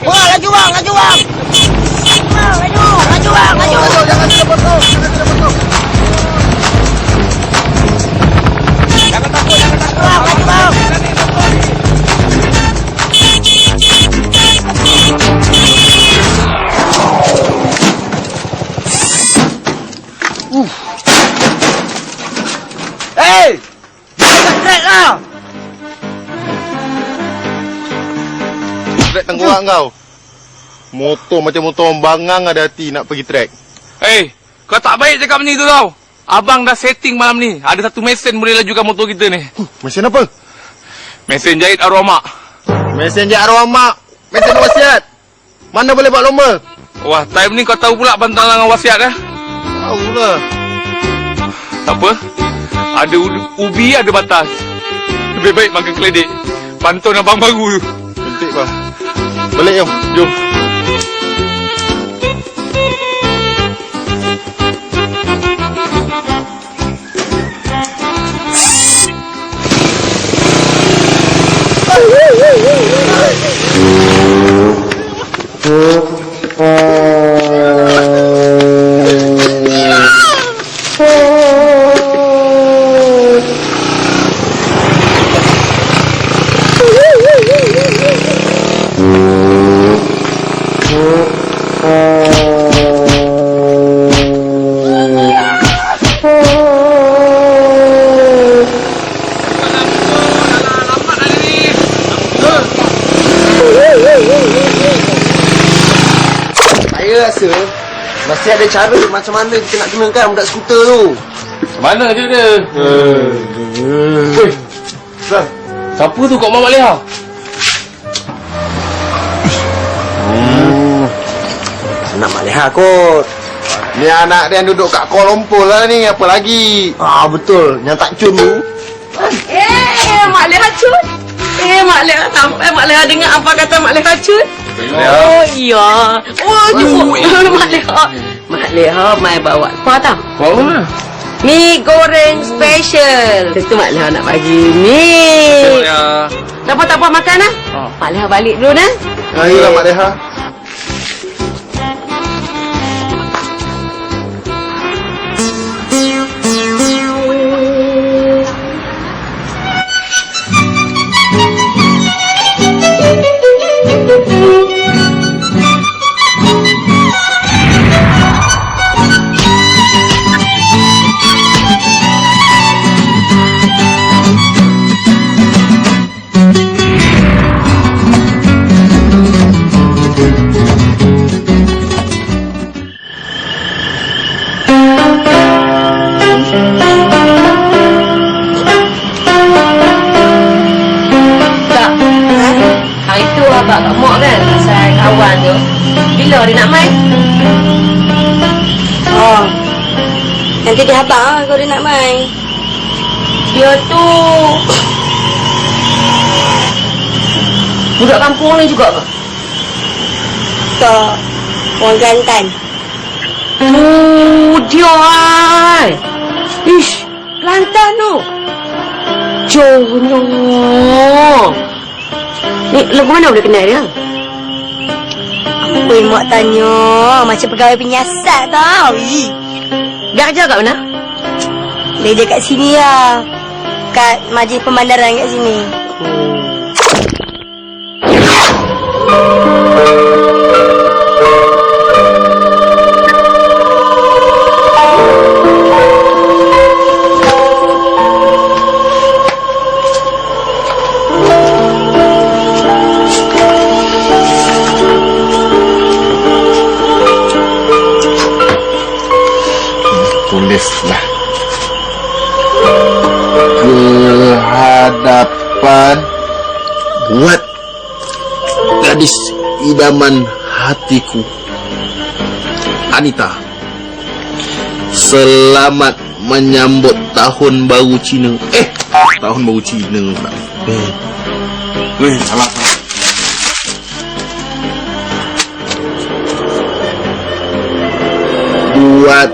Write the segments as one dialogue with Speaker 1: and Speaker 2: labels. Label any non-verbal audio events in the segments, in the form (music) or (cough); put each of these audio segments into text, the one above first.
Speaker 1: bang. Wah, laju bang, Trek
Speaker 2: tengkorak kau. Motor macam motor orang bangang ada hati nak pergi trek.
Speaker 3: Hei, kau tak baik cakap ni tu tau. Abang dah setting malam ni. Ada satu mesin boleh lajukan motor kita ni.
Speaker 2: Mesin apa?
Speaker 3: Mesin jahit arwah mak.
Speaker 2: Mesin je arwah mak. Mesin wasiat. Mana boleh buat lomba?
Speaker 3: Wah, time ni kau tahu pula bantalan dengan wasiat eh?
Speaker 2: Tahu lah.
Speaker 3: Tak apa. Ada ubi, ada batas. Lebih baik makan keledek. Pantun abang baru tu.
Speaker 2: Cantik bah. Balik jom.
Speaker 3: Jom.
Speaker 4: Saya ada cara macam mana kita nak kenakan budak skuter tu.
Speaker 3: Mana je dia? Weh. Siapa tu kat Mak Leha?
Speaker 4: Anak Mak Leha kot.
Speaker 2: Ni anak dia yang duduk kat Kuala Lumpur lah ni. Apa lagi?
Speaker 4: Ah betul, yang tak cun tu.
Speaker 5: Eh, Mak Leha cut. Eh, Mak Leha sampai Mak Leha dengar apa kata Mak Leha cut. Oh, iya. Oh, jumpa (laughs) Mak Leha. Mak Leha mai bawa apa tau?
Speaker 3: Bawa mana?
Speaker 5: Mi goreng special. Itu Mak Leha nak bagi ni. Tak apa, tak apa makan lah.
Speaker 3: Ah.
Speaker 5: Mak Leha balik dulu nah.
Speaker 2: Ayolah Mak Leha.
Speaker 5: Bila dia nak main?
Speaker 6: Oh. Nanti dia habang lah kalau dia nak main.
Speaker 5: Dia tu Budak kampung ni juga ke?
Speaker 6: Tak. Orang Kelantan.
Speaker 5: Oh, dia ai. Ish, Kelantan tu. Jono. Ni lagu mana boleh kenal dia?
Speaker 6: Apa yang mak tanya? Macam pegawai penyiasat tau. Ih.
Speaker 5: Dia kerja kat mana?
Speaker 6: Dia je kat sini lah. Kat majlis pemandaran kat sini.
Speaker 2: Tulislah. Idaman hatiku. Anita. Selamat menyambut tahun baru Cina. Eh, tahun baru Cina pula. Eh. Eh, salah. salah. Buat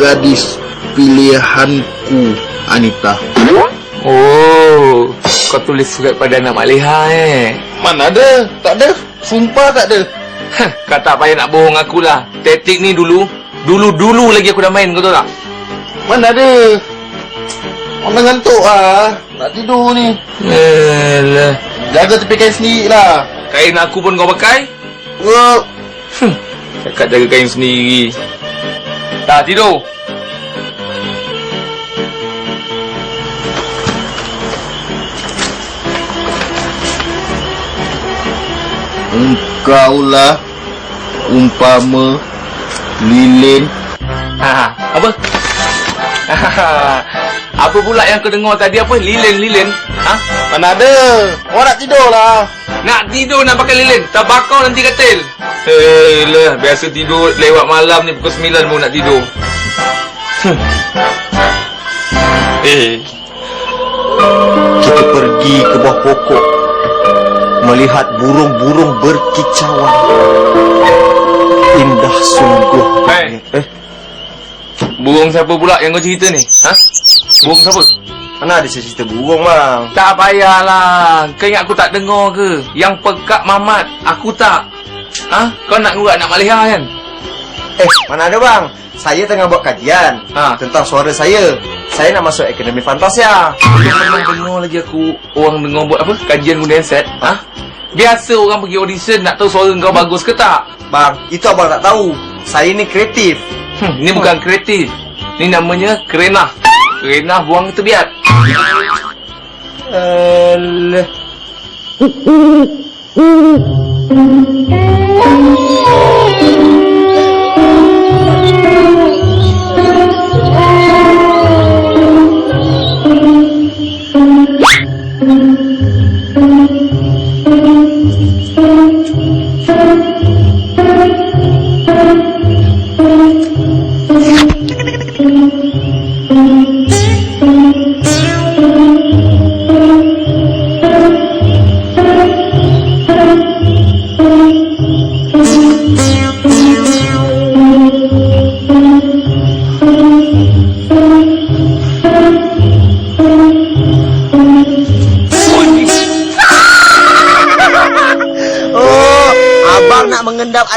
Speaker 2: gadis pilihanku, Anita.
Speaker 3: Oh, kau tulis surat pada anak Mak Leha eh.
Speaker 2: Mana ada? Tak ada. Sumpah tak ada.
Speaker 3: Kau tak payah nak bohong aku lah. Taktik ni dulu, dulu-dulu lagi aku dah main, kau tahu tak?
Speaker 2: Mana ada? Orang ngantuk ah. Nak tidur ni.
Speaker 3: Alah.
Speaker 2: Jaga tepi kain sendiri lah.
Speaker 3: Kain aku pun kau pakai?
Speaker 2: Uh,
Speaker 3: Cakap jaga kain sendiri. Dah tidur.
Speaker 2: Engkaulah umpama lilin.
Speaker 3: Ha, apa? apa pula yang kau dengar tadi apa? Lilin-lilin. Ha?
Speaker 2: Mana ada? Orang nak tidur lah.
Speaker 3: Nak tidur nak pakai lilin. Tak bakar nanti katil. Eh lah, biasa tidur lewat malam ni pukul 9 baru nak tidur. Hmm. Eh,
Speaker 4: Kita pergi ke bawah pokok melihat burung-burung berkicauan. Indah sungguh.
Speaker 3: Hey.
Speaker 4: Eh,
Speaker 3: burung siapa pula yang kau cerita ni? Ha? Burung siapa?
Speaker 4: mana ada saya cerita burung bang?
Speaker 3: Tak payahlah. Kau ingat aku tak dengar ke? Yang pekat mamat, aku tak. Ha? Kau nak ngurat nak maliha kan?
Speaker 4: Eh, mana ada bang? Saya tengah buat kajian
Speaker 3: Ha.
Speaker 4: tentang suara saya. Saya nak masuk Akademi Fantasia.
Speaker 3: Pernah dengar lagi aku orang dengar buat apa? Kajian guna handset. Ha? Biasa orang pergi audition nak tahu suara kau bagus ke tak?
Speaker 4: Bang, itu abang tak tahu. Saya ni kreatif.
Speaker 3: Hmm, ni bukan kreatif. Ni namanya kerenah. Kerenah buang ke tebiat.
Speaker 4: Alah.
Speaker 1: Oh,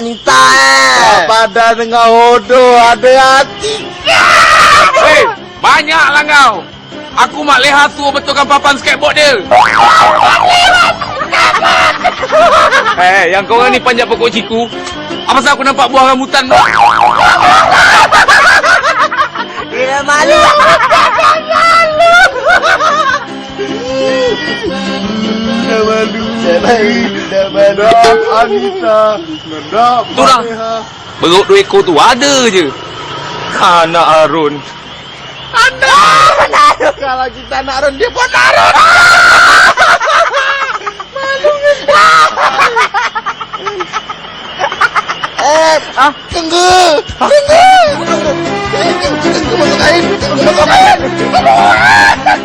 Speaker 1: mengendap Anita eh.
Speaker 2: Pada dengan hodoh ada hati.
Speaker 3: Hei, banyaklah kau. Aku mak leha suruh betulkan papan skateboard dia. Eh, yang kau orang ni panjat pokok ciku. Apa sebab aku nampak buah rambutan tu?
Speaker 1: Dia malu.
Speaker 2: Dah malu. Dah malu. Anita.
Speaker 3: Dah. Beruk dua ekor tu ada je. Anak Arun.
Speaker 2: Kalau kita nak run, dia pun nak run. Eh, ah, tunggu. Tunggu. Tunggu masuk air. Tunggu masuk air.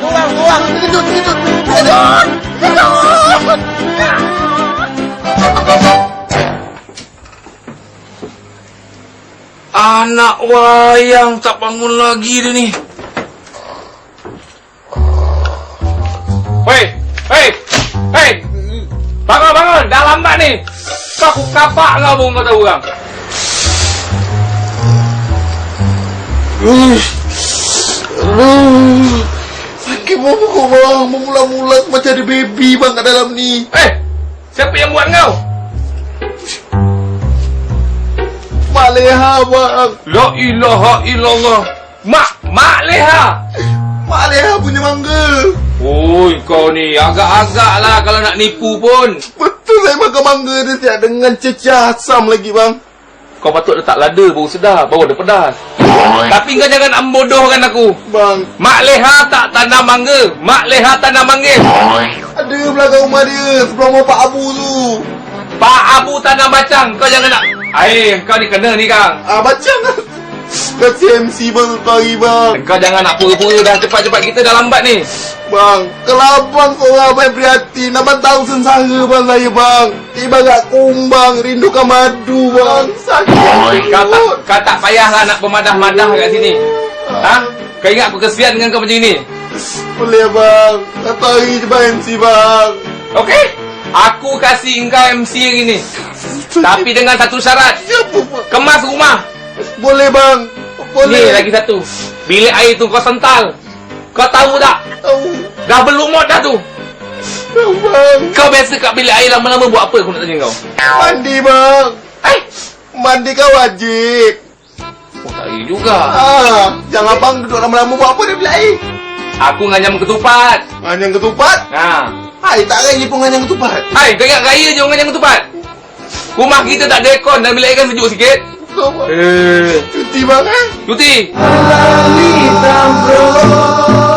Speaker 2: Buang, buang. Kejut, kejut. Kejut. Kejut.
Speaker 3: Anak wayang tak bangun lagi dia ni. Hei, hei, hei. Bangun, bangun. Dah lambat ni. Kau aku kapak kau pun kau tahu orang.
Speaker 2: Uh, uh, sakit pokok bang. Mula-mula macam ada baby bang kat dalam ni.
Speaker 3: Eh, siapa yang buat kau?
Speaker 2: Mak leha bang.
Speaker 3: La ilaha illallah. Mak, mak leha.
Speaker 2: Mak leha punya mangga.
Speaker 3: Oi, kau ni agak-agak lah kalau nak nipu pun.
Speaker 2: Betul saya makan mangga dia tiap dengan cecah asam lagi bang.
Speaker 3: Kau patut letak lada baru sedap, baru ada pedas. Tapi kau jangan ambodohkan aku.
Speaker 2: Bang,
Speaker 3: Mak Leha tak tanam mangga. Mak Leha tanam manggis.
Speaker 2: ada belakang rumah dia sebelah rumah Pak Abu tu.
Speaker 3: Pak Abu tanam bacang. Kau jangan nak... Eh, kau ni kena ni, Kang.
Speaker 2: Ah, bacang lah. Kasih MC bang hari bang.
Speaker 3: Kau jangan nak pura-pura dah. Cepat-cepat kita dah lambat ni.
Speaker 2: Bang, kalau abang seorang abang yang prihatin, abang tahu sengsara bang saya bang. Ibarat kumbang, rindukan madu bang. Sakit.
Speaker 3: Kau tak, kau tak payahlah nak bermadah-madah kat sini. Ha? Kau ingat aku kesian dengan kau macam ni?
Speaker 2: Boleh bang. Satu hari je bang MC bang.
Speaker 3: Okey? Aku kasih engkau MC hari ni. Tapi dengan satu syarat. Kemas rumah.
Speaker 2: Boleh bang. Boleh.
Speaker 3: Ni lagi satu. Bilik air tu kau sental. Kau tahu tak?
Speaker 2: Tahu.
Speaker 3: Dah berlumut dah tu.
Speaker 2: Tahu bang.
Speaker 3: Kau biasa kat bilik air lama-lama buat apa aku nak tanya kau?
Speaker 2: Mandi bang.
Speaker 3: Eh?
Speaker 2: Mandi kan wajib.
Speaker 3: Oh, tak juga.
Speaker 2: Ah, jangan bang duduk lama-lama buat apa dia bilik air.
Speaker 3: Aku nganyam ketupat.
Speaker 2: Nganyang ketupat.
Speaker 3: Ha.
Speaker 2: Hai, tak raya pun nganyang ketupat.
Speaker 3: Hai, kau ingat raya je nganyam ketupat? Rumah kita tak ada aircon dan bilik air kan sejuk sikit.
Speaker 2: Tahu bang.
Speaker 3: Eh,
Speaker 2: Cuti bang eh.
Speaker 3: cuti.
Speaker 2: Hitam bro.